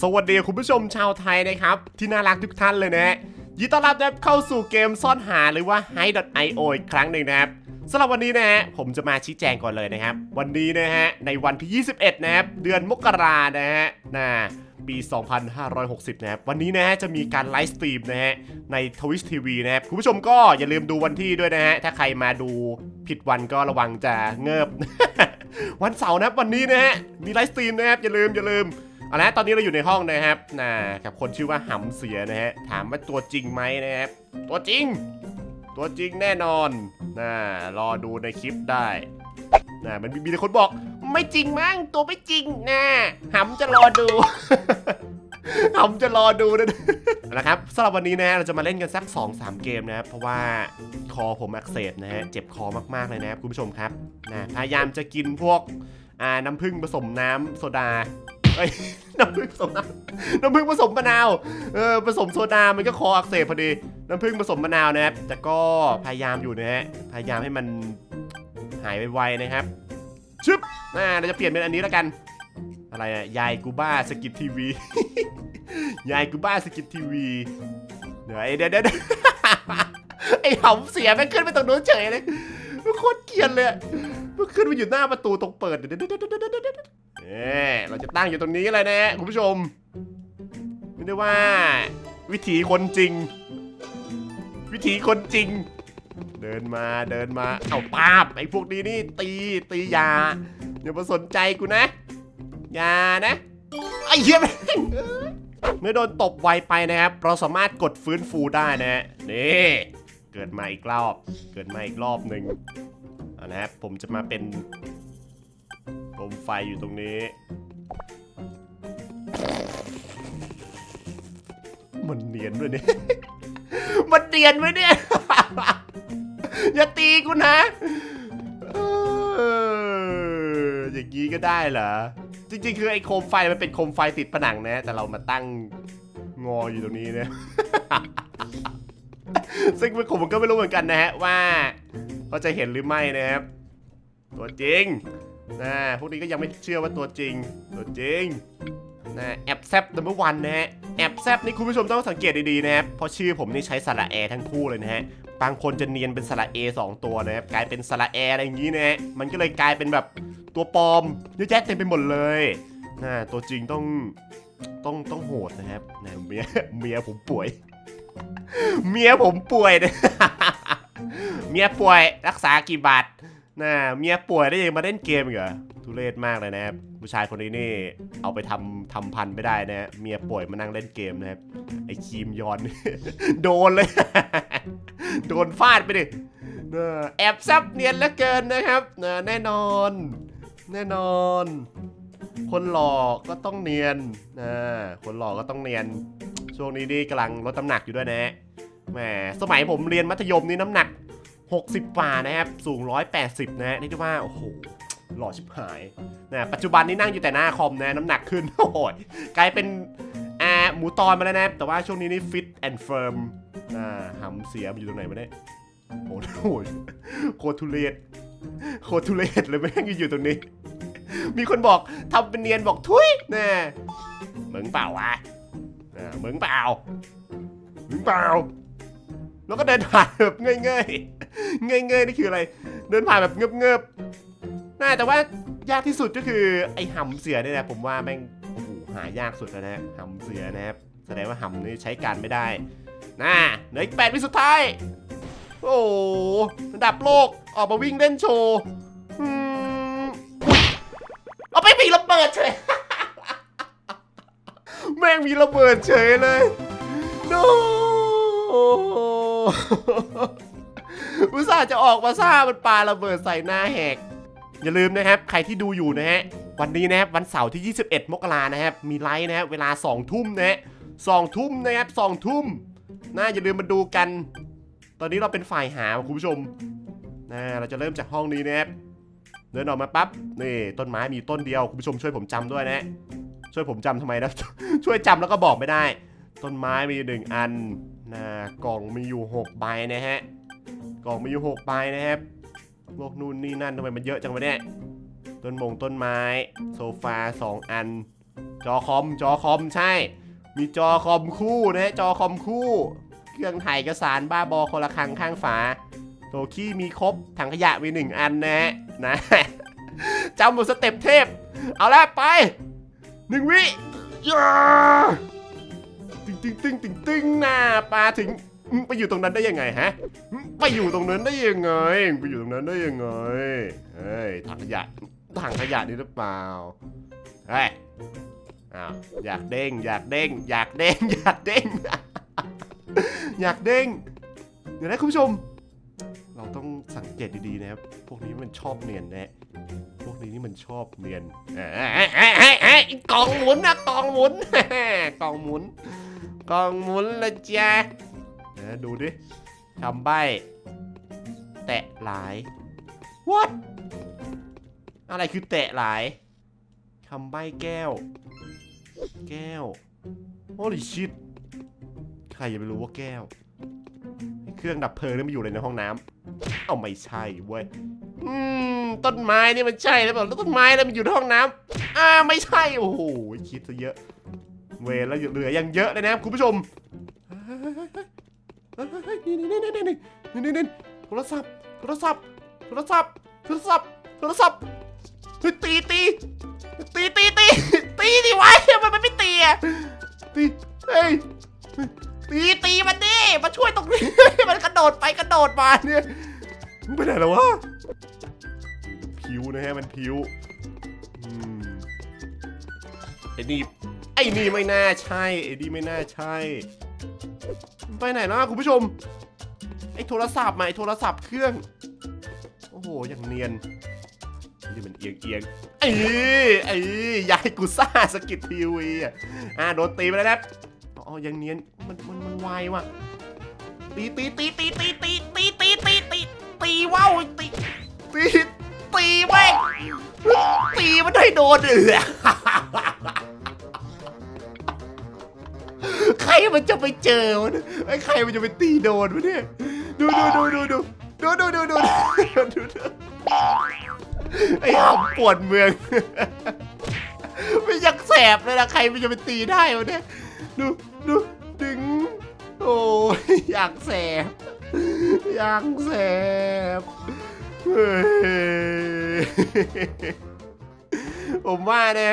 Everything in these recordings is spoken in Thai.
สวัสดีคุณผู้ชมชาวไทยนะครับ ที่น่ารักทุกท่านเลยนะยินดีต้อนรับนะครับเข้าสู่เกมซ่อนหาหรือว่า Hi.io อีกครั้งหนึ่งนะครับสำหรับวันนี้นะฮะผมจะมาชี้แจงก่อนเลยนะครับ วันนี้นะฮะในวันที่ 21 นะครับ เดือนมกรานะฮะนะปี 2560 นะครับ วันนี้นะฮะจะมีการไลฟ์สตรีมนะฮะใน Twitch TV นะครับ คุณผู้ชมก็อย่าลืมดูวันที่ด้วยนะฮะ ถ้าใครมาดูผิดวันก็ระวังจะเงิบ วันเสาร์นะครับวันนี้นะฮะมีไลฟ์สตรีมนะครับอย่าลืมอย่าลืม เอาละตอนนี้เราอยู่ในห้องนะครับนะกับคนชื่อว่าหำเสียนะฮะ ถามว่าตัวจริงไหมนะครับ ตัวจริง ตัวจริงแน่นอนนะรอดูในคลิปได้นะมันมีแต่คนบอก ไม่จริงมั้งตัวไม่จริงนะหำจะรอดูหำจะรอดูนะนะครับสำหรับวันนี้นะฮะเราจะมาเล่นกันสัก 2-3 เกมนะครับเพราะว่าคอผมอักเสบนะฮะเจ็บคอมากๆเลยนะครับคุณผู้ชมครับนะพยายามจะกินพวกน้ำผึ้งผสมน้ำโซดา เอ้ยน้ำผึ้งผสมน้ำน้ำผึ้งผสมมะนาวเออผสมโซดามันก็คออักเสบพอดี น้ำผึ้งผสมมะนาวนะครับแต่ก็พยายามอยู่นะฮะพยายามให้มันหายไวๆนะครับชึบอ่าเราจะเปลี่ยนเป็นอันนี้แล้วกัน อะไรอะยายกูบ้าสกิททีวี ยายกูบ้าสกิททีวีเดี๋ยวไอ้เดี๋ยวเดี๋ยวเดี๋ยวไอ้หำเสียแม่งขึ้นไปตรงนู้นเฉยเลยมันโคตรเกลียดเลยอะมันขึ้นไปอยู่หน้าประตูตรงเปิดเดี๋ยวเดี๋ยวเดี๋ยวเดี๋ยวเดี๋ยว เดี๋ยเราจะตั้งอยู่ตรงนี้เลยนะคุณผู้ชมไม่ได้ว่า วิถีคนจริง วิถีคนจริง เดินมาเดินมาเอาปาบไอ้พวกนี้นี่ตีตียาอย่ามาสนใจกูนะยานะไอ้เหี้ยเมื่อโดนตบไวไปนะครับ เราสามารถกดฟื้นฟูได้นะฮะนี่เกิดมาอีกรอบ เกิดมาอีกรอบหนึ่งนะครับผมจะมาเป็น มไฟอยู่ตรงนี้ มันเนียนด้วยเนี่ย มันเนียนไหมเนี่ย อย่าตีกูนะเอออย่างนี้ก็ได้เหรอ จริงๆ คือไอ้โคมไฟมันเป็นโคมไฟติดผนังนะ แต่เรามาตั้งงออยู่ตรงนี้เนี่ยซึ่งผมก็ไม่รู้เหมือนกันนะฮะว่าเขาจะเห็นหรือไม่นะครับ ตัวจริง นะพวกนี้ก็ยังไม่เชื่อว่าตัวจริง ตัวจริงนะแอบแซบนัมเบอร์วันนะฮะ แอบแซบนี่คุณผู้ชมต้องสังเกตดีๆนะครับ เพราะชื่อผมนี่ใช้สระแอทั้งคู่เลยนะฮะ บางคนจะเนียนเป็นสระเอสองตัวนะครับ กลายเป็นสระแออะไรอย่างนี้นะฮะ มันก็เลยกลายเป็นแบบตัวปลอมเยอะแยะเต็มไปหมดเลยนะตัวจริงต้องต้องต้องโหดนะครับนะเมียเมียผมป่วย เมียผมป่วยนะเมียป่วยรักษากี่บาท นะเมียป่วยได้ยังมาเล่นเกมอีกเหรอทุเรศมากเลยนะครับผู้ชายคนนี้นี่เอาไปทำทำพันไม่ได้นะเมียป่วยมานั่งเล่นเกมนะครับไอ้ครีมยอน โดนเลย โดนฟาดไปดิเออแอบซับเนียนเหลือเกินนะครับแน่นอน แน่นอน คนหล่อก็ต้องเนียนนะคนหล่อก็ต้องเนียน ช่วงนี้นี่กำลังลดน้ำหนักอยู่ด้วยนะแหมสมัยผมเรียนมัธยมนี่น้ำหนัก 60กว่านะครับ สูง 180นะฮะนี่จะว่า โอ้โห หล่อชิบหายนะปัจจุบันนี้นั่งอยู่แต่หน้าคอมนะ น้ำหนักขึ้น โอ้ยกลายเป็นอ่าหมูตอนมาแล้วนะ แต่ว่าช่วงนี้นี่ฟิตแอนด์เฟิร์มอ่าหำเสียมนอยู่ตรงไหนมาเนี่ยโอ้โหโคตรทุเรศโคตรทุเรศเลยแม่งอยู่ตรงนี้ มีคนบอกทำเป็นเนียนบอกทุยแน่มึงเปล่าวะอ่ามึงเปล่าเหมึงเปล่า แล้วก็เดินผ่านแบบเงยเงยเงยเงยนี่คืออะไร เดินผ่านแบบเงบเงบๆน่าแต่ว่ายากที่สุดก็คือไอ้หำเสือเนี่ยนะผมว่าแม่งโอ้โหหายากสุดแล้วนะหำเสือนะครับแสดงว่าหำนี่ใช้การไม่ได้น่าเหลืออีกแปดวิสุดท้าย โอ้ระดับโลกออกมาวิ่งเล่นโชว์อเอาไปมีระเบิดเฉย แม่งมีระเบิดเฉยเลย no อุตส่าห์จะออกมาซ่ามันปาระเบิดใส่หน้าแหก อย่าลืมนะครับ ใครที่ดูอยู่นะฮะ วันนี้นะครับวันเสาร์ที่ 21 มกรานะครับ มีไลฟ์นะครับเวลา 2 ทุ่มนะฮะ2ทุ่มนะครับ2ทุ่มนะอย่าลืมมาดูกัน ตอนนี้เราเป็นฝ่ายหาคุณผู้ชมนะเราจะเริ่มจากห้องนี้นะครับเดินออกมาปั๊บนี่ต้นไม้มีต้นเดียวคุณผู้ชมช่วยผมจำด้วยนะช่วยผมจำทำไมนะ ช่วยจำแล้วก็บอกไม่ได้ ต้นไม้มีหนึ่งอัน นะกล่องมีอยู่หกใบนะฮะ กล่องมีอยู่หกใบนะครับพวกนู่นนี่นั่นทำไมมันเยอะจังวะเนี่ย ต้นมงต้นไม้ โซฟาสองอัน จอคอม จอคอมใช่ มีจอคอมคู่นะฮะ จอคอมคู่ เครื่องถ่ายเอกสารบ้าบอคนละครังข้างฝา โตขี้มีครบ ถังขยะมีหนึ่งอันนะฮะ นะจำหมดสเต็ปเทพ เอาละไปหนึ่งวิย่า ตึงตึงตึงตึงตึงหน้าปลาถึงไปอยู่ตรงนั้นได้ยังไงฮะไปอยู่ตรงนั้นได้ยังไงไปอยู่ตรงนั้นได้ยังไงเฮ้ยถังขยะถังขยะนี่หรือเปล่าเฮ้ยอ้าวอยากเด้งอยากเด้งอยากเด้งอยากเด้งอยากเด้งเดี๋ยวนะคุณผู้ชม เราต้องสังเกตดีๆนะครับพวกนี้มันชอบเนียนแนะพวกนี้นี่มันชอบเนียนเอ้ยเอ้ยเอ้ยเอ้ยอ้ยกองหมุนนะกองหมุนกองหมุน กล่องหมุนละจ้ะเออดูดิทำใบแตะหลาย what อะไรคือแตะหลายคำใบแก้ว แก้วโอ้ลิชิตใครจะไปรู้ว่าแก้ว เครื่องดับเพลิงนี่มันอยู่เลยในห้องน้ำเอาไม่ใช่เว้ยอืมต้นไม้นี่มันใช่หรือเปล่าแล้วต้นไม้แล้วมันอยู่ในห้องน้ำอ่าไม่ใช่โอ้โหคิดซะเยอะ เวรแล้วเหลือยังเยอะเลยนะครับคุณผู้ชมนี่นี่นี่นี่นี่นี่นี่นี่โทรศัพท์โทรศัพท์โทรศัพท์โทรศัพท์โทรศัพท์เฮ้ยตีตีตีตีตีตีดิวะมันมันไม่ตีอะตีเฮ้ยตีตีมันดิมาช่วยตรงนี้มันกระโดดไปกระโดดมาเนี่ยมึงไปไหนแล้ววะผิวนะฮะมันผิวอืมไอ้นี่ ไอ้นี่ไม่น่าใช่ไอ้นี่ไม่น่าใช่มันไปไหนนะคุณผู้ชม ไอ้โทรศัพท์มาไอ้โทรศัพท์เครื่อง โอ้โหอย่างเนียนนี่มันเอียงเอียงไอ้ไอ้ยายกูซ่าสกิททีวีอะอ่าโดนตีไปแล้วนะอ๋อยังเนียนมันมันมันไวว่ะตีตีตีตีตีตีตีตีตีตีตีว้าวตีตีตีแม่งตีมันให้โดนเอือ ครมันจะไปเจอวะเนี่ยไอ้ใครมันจะไปตีโดนวะเนี่ยดูดูดูดูดูดูดูดูดูดูดูไอ้หำปวดเมืองไม่อยังแสบเลยนะใครมันจะไปตีได้วะเนี่ยดูดูดึงโอ้ยอยากแสบอยากแสบเฮ้ย ผมว่าเนี่ย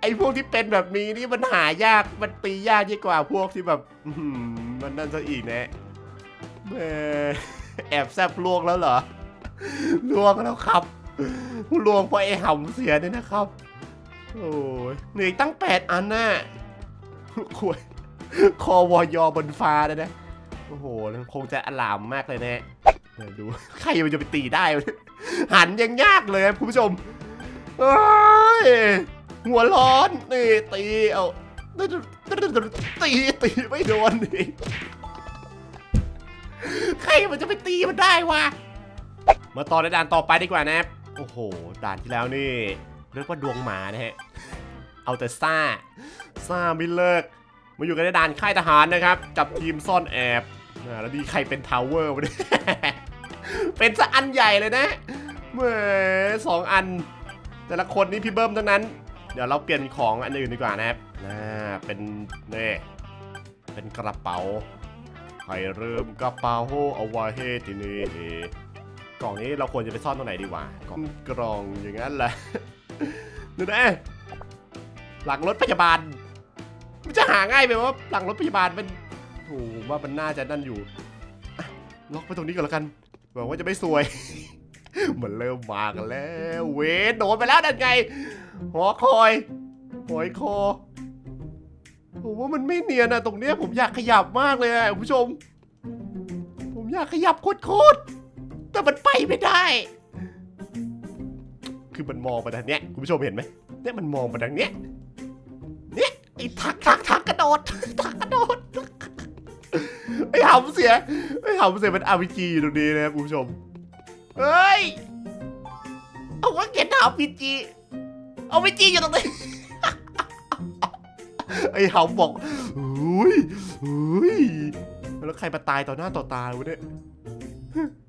ไอ้พวกที่เป็นแบบนี้นี่มันหายากมันตียากยิ่งกว่าพวกที่แบบมันนั่นซะอีกนะแม่แอบแซบลวกแล้วเหรอลวกแล้วครับลวงเพราะไอ้หำเสียเนี่ยนะครับ โอ้ยเหนื่อยตั้งแปดอันน่ะขวยคอวอยอบนฟ้าเลยนะโอ้โหคงจะอลามมากเลยนะเดี๋ยวดูใครมันจะไปตีได้ หันยังยากเลยคุณผู้ชม เอ้ยหัวร้อนนี่ตีเอาตีตีไม่โดนนี่ใครมันจะไปตีมันได้วะมาต่อในด่านต่อไปดีกว่านะโอ้โห ด่านที่แล้วนี่เรียกว่าดวงหมานะฮะเอาแต่ซ่าซ่าไม่เลิกมาอยู่กันในด่านค่ายทหารนะครับกับทีมซ่อนแอบแล้วดีใครเป็นทาวเวอร์วะเนี่ยเป็นซะอันใหญ่เลยนะเมื่อสองอัน แต่ละคนนี่พี่เบิ้มทั้งนั้น เดี๋ยวเราเปลี่ยนของอันอื่นดีกว่านะครับอ่าเป็นนี่เป็นกระเป๋าใครเริ่มกระเป๋าเอาไว้ให้ที่นี่กล่องนี้เราควรจะไปซ่อนตรงไหนดีวะกล่องกล่องอย่างนั้นแหละดูนะหลังรถพยาบาล มันจะหาง่ายไปว่าหลังรถพยาบาลมันโอ้ว่ามันน่าจะนั่นอยู่ล็อกไปตรงนี้ก่อนแล้วกันหวังว่าจะไม่ซวย มันเริ่มมากันแล้ว เวนโดนไปแล้วนั่นไงหอคอยหอยคอผมว่ามันไม่เนียนอะตรงเนี้ยผมอยากขยับมากเลยอะคุณผู้ชม ผมอยากขยับโคตรๆแต่มันไปไม่ได้ คือมันมองไปทางเนี้ยคุณผู้ชมเห็นไหมเนี่ยมันมองไปทางเนี้ยเนี่ยไอ้ทักทักทักกระโดดทักกระโดดไอ้หำเสียไอ้หำเสียมันอาร์พีจีอยู่ตรงนี้นะครับคุณผู้ชม เฮ้ย เอาว่าเก็ตอาร์พีจี เอาพีจีอยู่ตรงนี้ไอ้หำบอกอุ้ยอุ้ยแล้วใครมาตายต่อหน้าต่อตาวะเนี่ย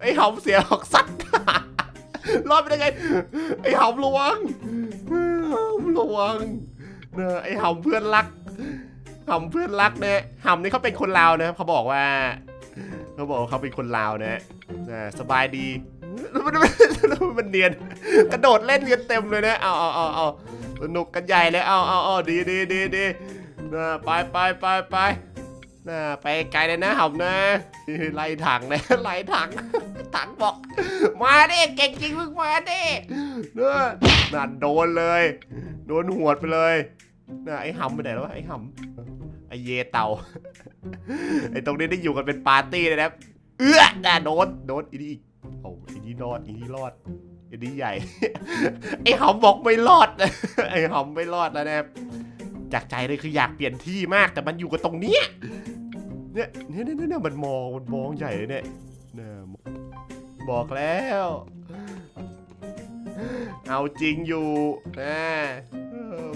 ไอ้หำเสียหอกสัตว์รอดไปได้ไง ไอ้หำระวังหำระวังเนอะไอ้หำเพื่อนรักหำเพื่อนรักเนี่ยหำนี่เขาเป็นคนลาวนะเขาบอกว่า เขาบอกว่าเขาเป็นคนลาวนะนะสบายดี มันมันเนียนกระโดดเล่นกันเต็มเลยนะเอาเอาเอาเอาสนุกกันใหญ่เลยเอาเอาเอาดีดีดีดีนะไปไปไปไปนะไปไกลเลยนะหำนะไล่ถังนะไล่ถังถังบอก มาดิเก่งจริงมึงมาดิเนอะนั่นโดนเลย โดนหวดไปเลยน่ะไอ้หำไปไหนแล้วไอ้หำไอ้เยเต่าไอ้ตรงนี้ได้อยู่กันเป็นปาร์ตี้เลยนะเอื้อน่ะโดนโดนอีก นี่อีกโอ้อีนี่รอดอีนี่รอดอีนี่ใหญ่ ไอ้หำบอกไม่รอด ไอ้หำไม่รอดแล้วนะครับ จากใจเลยคืออยากเปลี่ยนที่มากแต่มันอยู่กันตรงเนี้ยเนี่ยเนี่ยเนี่ยเนี่ยมันมองมันมองใหญ่เลยเนี่ยเนี่ยบอกแล้ว เอาจริงอยู่นะ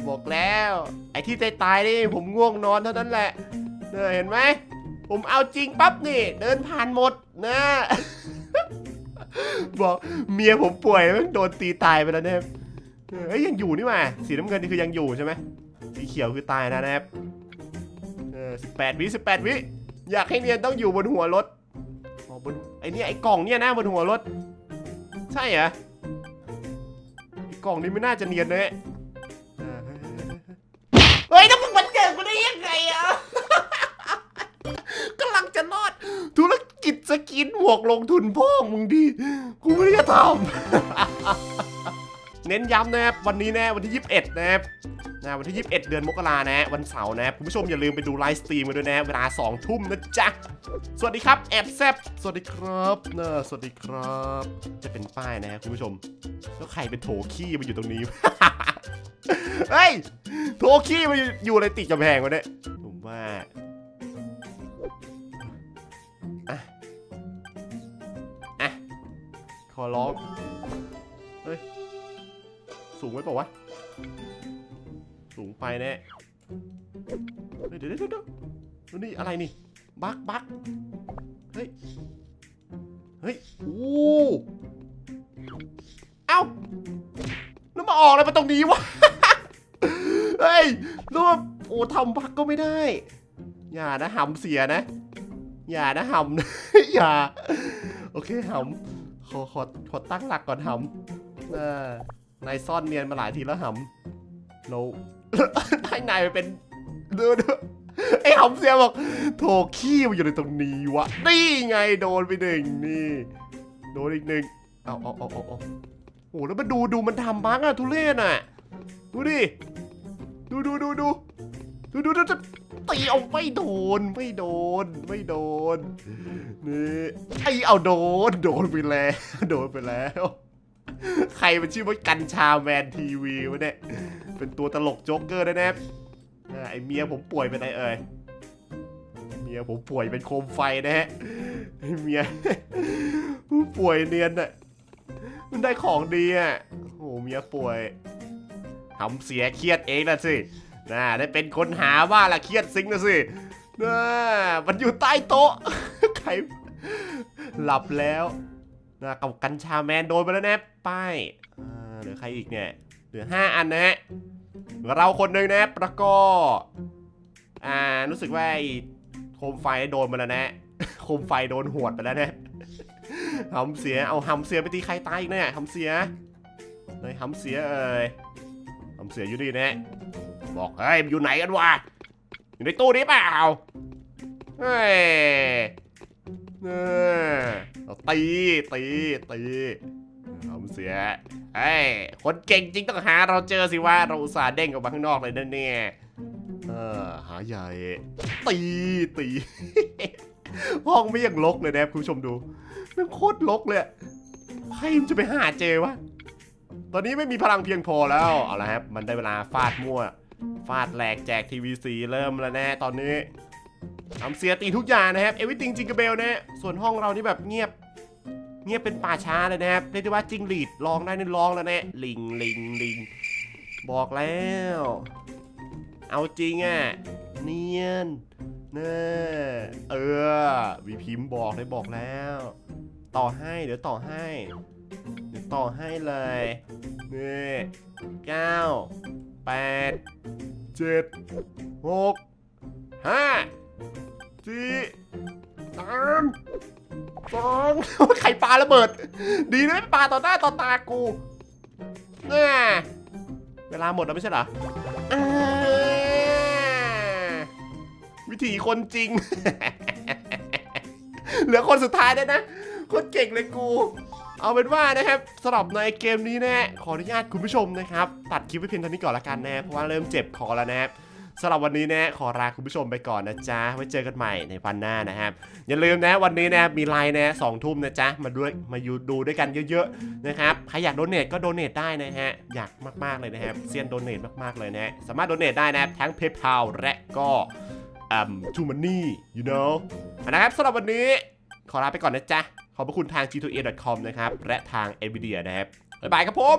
บอกแล้ว ไอ้ที่ตายตายนี่ผมง่วงนอนเท่านั้นแหละเนี่ยเห็นไหมผมเอาจริงปั๊บนี่ เดินผ่านหมดนะ บอกเมียผมป่วยมันโดนตีตายไปแล้วเนี่ยเออเอ้ยยังอยู่นี่หว่าสีน้ำเงินนี่คือยังอยู่ใช่ไหมสีเขียวคือตายนะนะครับเออสิบแปดวิสิบแปดวิอยากให้เนียนต้องอยู่บนหัวรถอ๋อบนไอ้เนี่ยไอ้กล่องเนี่ยนะบนหัวรถ ใช่เหรอไอกล่องนี้ไม่น่าจะเนียนเลยเฮ้ยแล้วมึงมาเจอกูได้ยังไงอะ กิจสกินบวกลงทุนพ่อมึงดี กูไม่ได้จะทำ เน้นย้ำนะครับวันนี้แน่วันที่ 21 นะครับนะวันที่ 21 เดือนมกรานะ วันเสาร์นะครับคุณผู้ชมอย่าลืมไปดูไลฟ์สตรีมกันด้วยนะ เวลา 2 ทุ่มนะจ๊ะ สวัสดีครับ แอบแซบสวัสดีครับนะสวัสดีครับ จะเป็นป้ายนะคุณผู้ชม แล้วใครเป็นโถขี้มาอยู่ตรงนี้ เฮ้ย โถขี้มาอยู่อะไรติดกำแพงวะเนี่ยผมว่า ร้อง เฮ้ย สูงไว้เปล่าวะ สูงไปแน่เฮ้ยเดี๋ยวเดี๋ยวเดี๋ยวนี่อะไรนี่ บักบักเฮ้ย เฮ้ย โอ้เอ้าแล้วมาออกอะไรมาตรงนี้วะ เฮ้ยแล้วมาโอ้ทำบักก็ไม่ได้ อย่านะหำเสียนะ อย่านะหำอย่า โอเคหำ ขอขอขอตั้งหลักก่อนหำนายซ่อนเนียนมาหลายทีแล้วหำเรา ให้นายไปเป็นเดือดไอ้หำเสียบอกโถขี้มัอยู่ในตรงนี้วะ นี่ไงโดนไปหนึ่งนี่ โดนอีกหนึ่งเอาเอาเอาเอาเอาโอ้แล้วมาดูดูมันทำบ้างอะทุเรศอะดูดิ ดูดูดูดูดูดูดูดู ตีเอาไม่โดนไม่โดนไม่โดนนี่ไอเอาโดนโดนไปแล้วโดนไปแล้ว ใครมันชื่อว่ากัญชาแมนทีวีวะเนี่ยเป็นตัวตลกโจ๊กเกอร์แน่ๆอ่าไอเมียผมป่วยเป็นไอเอ่ยเมียผมป่วยเป็นโคมไฟนะฮะไอเมียผู้ป่วยเนียนอะมันได้ของดีอะโอ้เมียป่วยทำเสียเครียดเองนะสิ น่าได้เป็นคนหาว่าละเครียดซิงค์นะสิน่ามันอยู่ใต้โต๊ะ ใคร หลับแล้วนะกับกัญชาแมนโดนไปแล้วแนะป้ายเหลือใครอีกเนี่ย เหลือ 5 อันนะฮะเราคนหนึ่งนะประกออ่ารู้สึกว่าไอ้โคมไฟโดนมาแล้วนะโคมไฟโดนหวดไปแล้วนะหำเสียเอาหำเสียไปตีใครตายอีกเนี่ยหำเสียเลยหำเสียเอ่ยทำเสียอยู่ดีแนะ บอกเฮ้ยมันอยู่ไหนกันวะอยู่ในตู้นี้เปล่าเฮ้ยเออเอาตีตีตีทำเสียเฮ้ยคนเก่งจริงต้องหาเราเจอสิว่าเราอุตส่าห์เด้งออกมาข้างนอกเลยนั่นเนี่ยเออหาใหญ่ตีตี ห้องไม่ยังลกเลยนะครับคุณผู้ชมดูมันโคตรลกเลยใครมันจะไปหาเจวะตอนนี้ไม่มีพลังเพียงพอแล้วเอาละครับมันได้เวลาฟาดมั่ว ฟาดแหลกแจกทีวีสีเริ่มแล้วแน่ตอนนี้ทำเสียตีทุกอย่างนะครับเอวิติงจิงกเบลนะฮะส่วนห้องเรานี่แบบเงียบ เงียบเป็นป่าช้าเลยนะครับเรียกได้ว่าจิงหลีดลองได้นี่ลองแล้วแน่ลิงลิงลิงบอกแล้ว เอาจริงอะเนียนเน่เออวีพิมพ์บอกเลยบอกแล้ว ต่อให้เดี๋ยวต่อให้เดี๋ยวต่อให้เลยนี่เก้า ปแปดเจ็ดหกห้าสี่สามสองไข่ปลาระเบิด ดีนะไม่ปลาต่อหน้าต่อตากูแน่เวลาหมดแล้วไม่ใช่เหรอวิธีคนจริง เหลือคนสุดท้ายได้นะ คนเก่งเลยกู เอาเป็นว่านะครับสำหรับในเกมนี้นะขออนุญาตคุณผู้ชมนะครับตัดคลิปไว้เพียงเท่านี้ก่อนละกันนะเพราะว่าเริ่มเจ็บคอแล้วนะครับสำหรับวันนี้นะขอลาคุณผู้ชมไปก่อนนะจ๊ะไว้เจอกันใหม่ในวันหน้านะครับอย่าลืมนะวันนี้นะมีไลน์นะสองทุ่มนะจ๊ะมาด้วยมาอยู่ดูด้วยกันเยอะๆนะครับใครอยากโดเนทก็โดเนทได้นะฮะอยากมากๆเลยนะครับเซียนโดเนทมากๆเลยนะฮะสามารถโดเนทได้นะครับทั้ง PayPal และก็อืม t ูมันนี่ you know นะครับสำหรับวันนี้ขอลาไปก่อนนะจ๊ะ ขอบพระคุณทาง g 2 a c o m นะครับ และทาง NVIDIA นะครับ บ๊ายบายครับผม